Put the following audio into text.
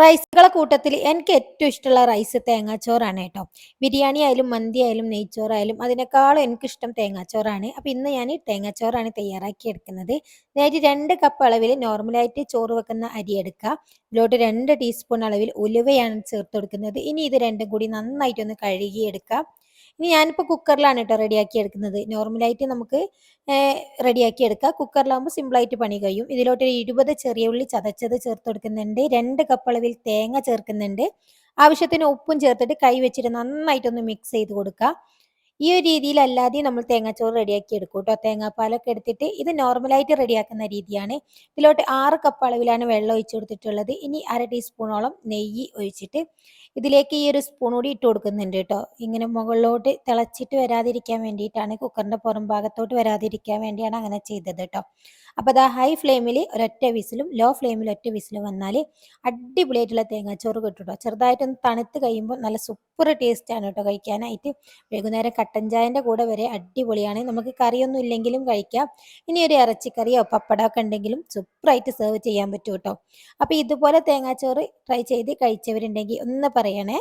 റൈസുകളെ കൂട്ടത്തിൽ എനിക്ക് ഏറ്റവും ഇഷ്ടമുള്ള റൈസ് തേങ്ങാച്ചോറാണ് കേട്ടോ. ബിരിയാണി ആയാലും മന്തി ആയാലും നെയ്ച്ചോറായാലും അതിനേക്കാളും എനിക്കിഷ്ടം തേങ്ങാച്ചോറാണ്. അപ്പം ഇന്ന് ഞാൻ തേങ്ങാച്ചോറാണ് തയ്യാറാക്കി എടുക്കുന്നത്. നേരെ രണ്ട് കപ്പ് അളവിൽ നോർമലായിട്ട് ചോറ് വെക്കുന്ന അരി എടുക്കുക. ഇതിലോട്ട് രണ്ട് ടീസ്പൂൺ അളവിൽ ഉലുവയാണ് ചേർത്ത് കൊടുക്കുന്നത്. ഇനി ഇത് രണ്ടും കൂടി നന്നായിട്ടൊന്ന് കഴുകിയെടുക്കുക. ഇനി ഞാനിപ്പോൾ കുക്കറിലാണ് കേട്ടോ റെഡിയാക്കി എടുക്കുന്നത് നോർമലായിട്ട് നമുക്ക് റെഡിയാക്കി എടുക്കുക കുക്കറിലാകുമ്പോൾ സിമ്പിളായിട്ട് പണി കഴിയും. ഇതിലോട്ട് ഇരുപത് ചെറിയ ഉള്ളി ചതച്ചത് ചേർത്ത് കൊടുക്കുന്നുണ്ട്. രണ്ട് കപ്പ് അളവിൽ തേങ്ങ ചേർക്കുന്നുണ്ട്. ആവശ്യത്തിന് ഉപ്പും ചേർത്തിട്ട് കൈ വെച്ചിട്ട് നന്നായിട്ടൊന്ന് മിക്സ് ചെയ്ത് കൊടുക്കുക ഈ ഒരു രീതിയിലല്ലാതെ നമ്മൾ തേങ്ങാച്ചോറ് റെഡിയാക്കി എടുക്കും കേട്ടോ. തേങ്ങാപ്പാലൊക്കെ എടുത്തിട്ട് ഇത് നോർമലായിട്ട് റെഡിയാക്കുന്ന രീതിയാണ്. ഇതിലോട്ട് ആറ് കപ്പ് അളവിലാണ് വെള്ളം ഒഴിച്ചു കൊടുത്തിട്ടുള്ളത്. ഇനി അര ടീസ്പൂണോളം നെയ്യ് ഒഴിച്ചിട്ട് ഇതിലേക്ക് ഈ ഒരു സ്പൂൺ കൂടി ഇട്ട് കൊടുക്കുന്നുണ്ട് കേട്ടോ. ഇങ്ങനെ മുകളിലോട്ട് തിളച്ചിട്ട് വരാതിരിക്കാൻ വേണ്ടിയിട്ടാണ് കുക്കറിന്റെ പുറം ഭാഗത്തോട്ട് വരാതിരിക്കാൻ വേണ്ടിയാണ് അങ്ങനെ ചെയ്തത് കേട്ടോ. അപ്പോൾ അതാ ഹൈ ഫ്ലെയിമിൽ ഒരൊറ്റ വിസിലും ലോ ഫ്ലെയിമിൽ ഒറ്റ വിസിലും വന്നാൽ അടിപൊളിയായിട്ടുള്ള തേങ്ങാച്ചോറ് കിട്ടും കേട്ടോ. ചെറുതായിട്ടൊന്ന് തണുത്ത് കഴിയുമ്പോൾ നല്ല സൂപ്പർ ടേസ്റ്റാണ് കേട്ടോ കഴിക്കാനായിട്ട്. വൈകുന്നേരം കട്ടൻ ചായന്റെ കൂടെ വരെ അടിപൊളിയാണ്. നമുക്ക് കറിയൊന്നും ഇല്ലെങ്കിലും കഴിക്കാം. ഇനി ഒരു ഇറച്ചിക്കറിയോ പപ്പടമൊക്കെ ഉണ്ടെങ്കിലും സൂപ്പറായിട്ട് സെർവ് ചെയ്യാൻ പറ്റും കേട്ടോ. അപ്പോൾ ഇതുപോലെ തേങ്ങാച്ചോറ് ട്രൈ ചെയ്ത് കഴിച്ചവരുണ്ടെങ്കിൽ ഒന്ന് പറയണേ.